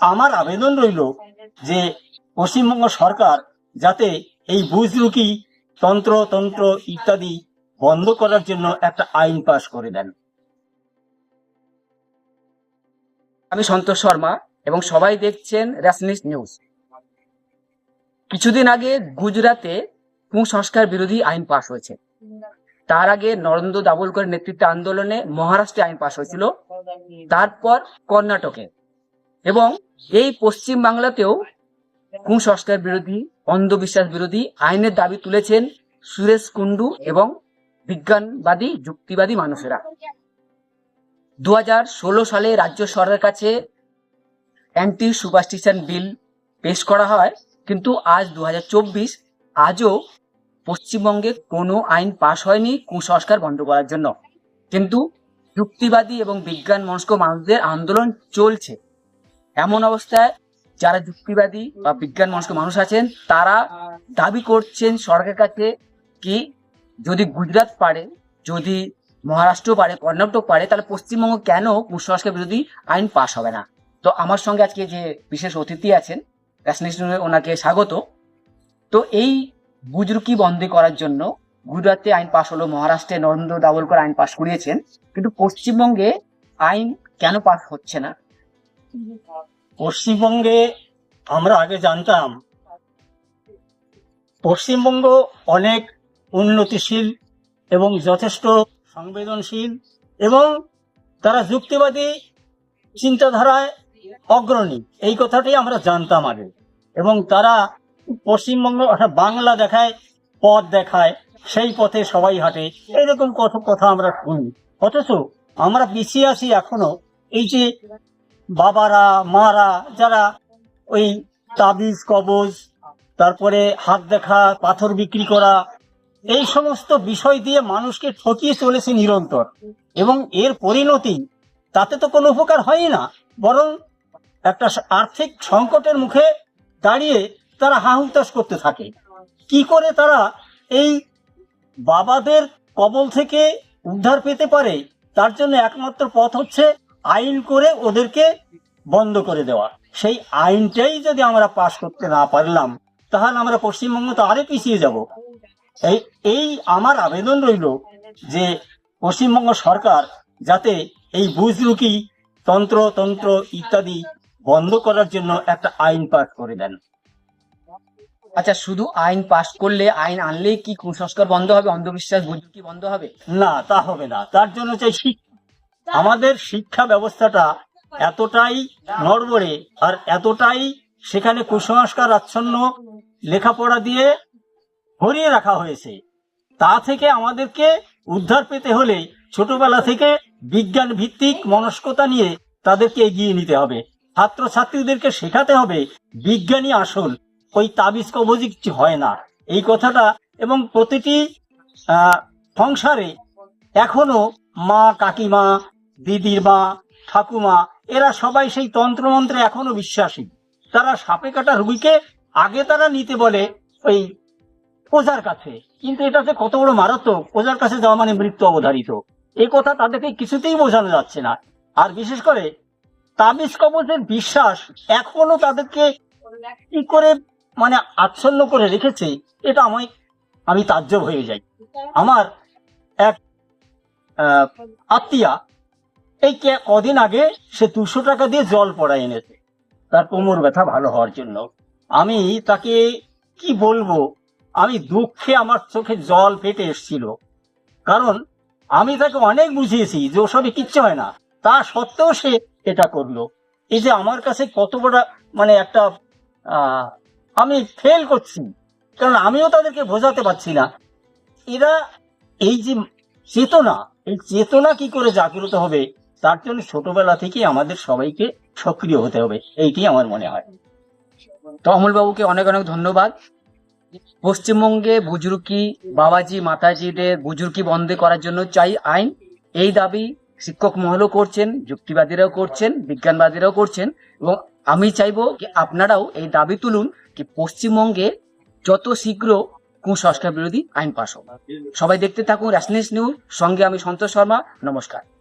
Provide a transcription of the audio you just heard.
আমার আবেদন রইল যে পশ্চিমবঙ্গ সরকার যাতে এই বুজরুকি তন্ত্র তন্ত্র ইত্যাদি বন্ধ করার জন্য একটা আইন পাশ করে দেন। আমি সন্তোষ শর্মা এবং সবাই দেখছেন র্যাশনিস্ট নিউজ। কিছুদিন আগে গুজরাতে কুসংস্কার বিরোধী আইন পাশ হয়েছে। তার আগে নরেন্দ্র দাভোলকরের নেতৃত্বে আন্দোলনে মহারাষ্ট্রে আইন পাশ হয়েছিল। তারপর কর্ণাটকে। এবং এই পশ্চিম বাংলাতেও কুসংস্কার বিরোধী, অন্ধবিশ্বাস বিরোধী আইনের দাবি তুলেছেন সুরেশ কুন্ডু এবং বিজ্ঞানবাদী, যুক্তিবাদী মানুষেরা। দু হাজার ষোলো সালে রাজ্য সরকারের কাছে অ্যান্টি সুপারস্টিশন বিল পেশ করা হয়, কিন্তু আজ দু হাজার চব্বিশ আজও পশ্চিমবঙ্গে কোনো আইন পাশ হয়নি কুসংস্কার বন্ধ করার জন্য। কিন্তু যুক্তিবাদী এবং বিজ্ঞান মনস্ক মানুষদের আন্দোলন চলছে। এমন অবস্থায় যারা যুক্তিবাদী বা বিজ্ঞান মনস্ক মানুষ আছেন, তারা দাবি করছেন সরকারের কাছে কি যদি গুজরাট পারে, যদি মহারাষ্ট্র পারে, কর্ণাটক পারে, তাহলে পশ্চিমবঙ্গ কেন কুসংস্কার বিরোধী আইন পাশ হবে না? তো আমার সঙ্গে আজকে যে বিশেষ অতিথি আছেন ওনাকে স্বাগত। তো এই বুজরুকি বন্ধ করার জন্য গুজরাটে আইন পাশ হলো, মহারাষ্ট্রে নরেন্দ্র দাভোলকর আইন পাশ করিয়েছেন। কিন্তু পশ্চিমবঙ্গে আইন কেন পাশ হচ্ছে না? পশ্চিমবঙ্গে আমরা আগে জানতাম, পশ্চিমবঙ্গ অনেক উন্নতিশীল এবং যথেষ্ট সংবেদনশীল এবং তারা যুক্তিবাদী চিন্তাধারায় অগ্রণী। এই কথাটি আমরা জানতাম আগে। এবং তারা পশ্চিমবঙ্গ বাংলা দেখায়, পথ দেখায়, সেই পথে সবাই হাঁটে। এইরকম কত কথা আমরা শুনি। অথচ আমরা পিছিয়ে আছি এখনও। এই যে বাবারা, মারা, যারা ওই তাবিজ, কবজ, তারপরে হাত দেখা, পাথর বিক্রি করা, এই সমস্ত বিষয় দিয়ে মানুষকে ঠকিয়ে চলেছে নিরন্তর। এবং এর পরিণতি, তাতে তো কোনো উপকার হয়ই না, বরং একটা আর্থিক সংকটের মুখে দাঁড়িয়ে তারা হাহুতাশ করতে থাকে। কি করে তারা এই বাবাদের কবল থেকে উদ্ধার পেতে পারে, তার জন্য একমাত্র পথ হচ্ছে আইন করে ওদেরকে বন্ধ করে দেওয়া। সেই আইনটাই যদি আমরা পাশ করতে না পারলাম তাহলে আমরা পশ্চিমবঙ্গ তো আরও পিছিয়ে যাব। এই এই আমার আবেদন রইল যে পশ্চিমবঙ্গ সরকার যাতে এই বুজরুকি তন্ত্র তন্ত্র ইত্যাদি বন্ধ করার জন্য একটা আইন পাশ করে দেন। আচ্ছা শুধু আইন পাশ করলে আইন আনলে কি কুসংস্কার বন্ধ হবে অন্ধবিশ্বাস বুজরুকি বন্ধ হবে? না তা হবে না। তার জন্য চাই শিক্ষা আমাদের শিক্ষা ব্যবস্থাটা এতটাই নড়বড়ে আর এতটাই সেখানে কুসংস্কার আচ্ছন্ন লেখাপড়া দিয়ে ভরিয়ে রাখা হয়েছে। তা থেকে আমাদেরকে উদ্ধার পেতে হলে ছোটবেলা থেকে বিজ্ঞান ভিত্তিক মনস্কতা নিয়ে তাদেরকে এগিয়ে নিতে হবে। ছাত্রছাত্রীদেরকে শেখাতে হবে বিজ্ঞানী আসল, ওই তাবিজ কবজি কিছু হয় না। এই কথাটা এবং প্রতিটি সংসারে এখনও মা, কাকিমা দিদির মা, ঠাকুমা, এরা সবাই সেই তন্ত্রমন্ত্রে এখনও বিশ্বাসী। তারা সাপে কাটা রুগীকে আগে তারা নিতে বলে ওই ওজার কাছে। কিন্তু এটাতে কত বড় মারাত্মক ওজার কাছে যাওয়া মানে মৃত্যু অবধারিত। এই কথা তাদেরকে কিছুতেই বোঝানো যাচ্ছে না। আর বিশেষ করে তাবিজ কবজের বিশ্বাস এখনও তাদেরকে কি করে মানে আচ্ছন্ন করে রেখেছে, এটা আমায় আমি তাজ্জব হয়ে যাই। আমার এক আত্মীয়া এই কদিন আগে সে দুশো টাকা দিয়ে জল পড়া এনেছে। তার কোমর ব্যথা ভালো হওয়ার জন্য। আমি তাকে কি বলব? আমি দুঃখে আমার চোখে জল ফেটে এসছিল। কারণ আমি তাকে অনেক বুঝিয়েছি যে ওসবে কিচ্ছু হয় না। তা সত্ত্বেও সে এটা করল। এই যে আমার কাছে কত বড় মানে একটা আমি ফেল করছি। কারণ আমিও তাদেরকে বোঝাতে পারছি না। এরা এই যে চেতনা, এই চেতনা কি করে জাগ্রত হবে? তার জন্য ছোটবেলা থেকে আমাদের সবাইকে সক্রিয় হতে হবে এইটি আমার মনে হয়। তো অমলবাবুকে অনেক অনেক ধন্যবাদ। পশ্চিমবঙ্গে বুজরুকি বাবাজি, মাতাজিদের বুজরুকি বন্ধ করার জন্য চাই আইন। এই দাবি শিক্ষক মহলও করছেন, যুক্তিবাদীরাও করছেন, বিজ্ঞানবাদীরাও করছেন এবং আমি চাইব যে আপনারাও এই দাবি তুলুন যে পশ্চিমবঙ্গে যত শীঘ্র কুসংস্কার বিরোধী আইন পাশ হোক। সবাই দেখতে থাকুন ন্যাশনাল নিউজ। সঙ্গে আমি সন্তোষ শর্মা। নমস্কার।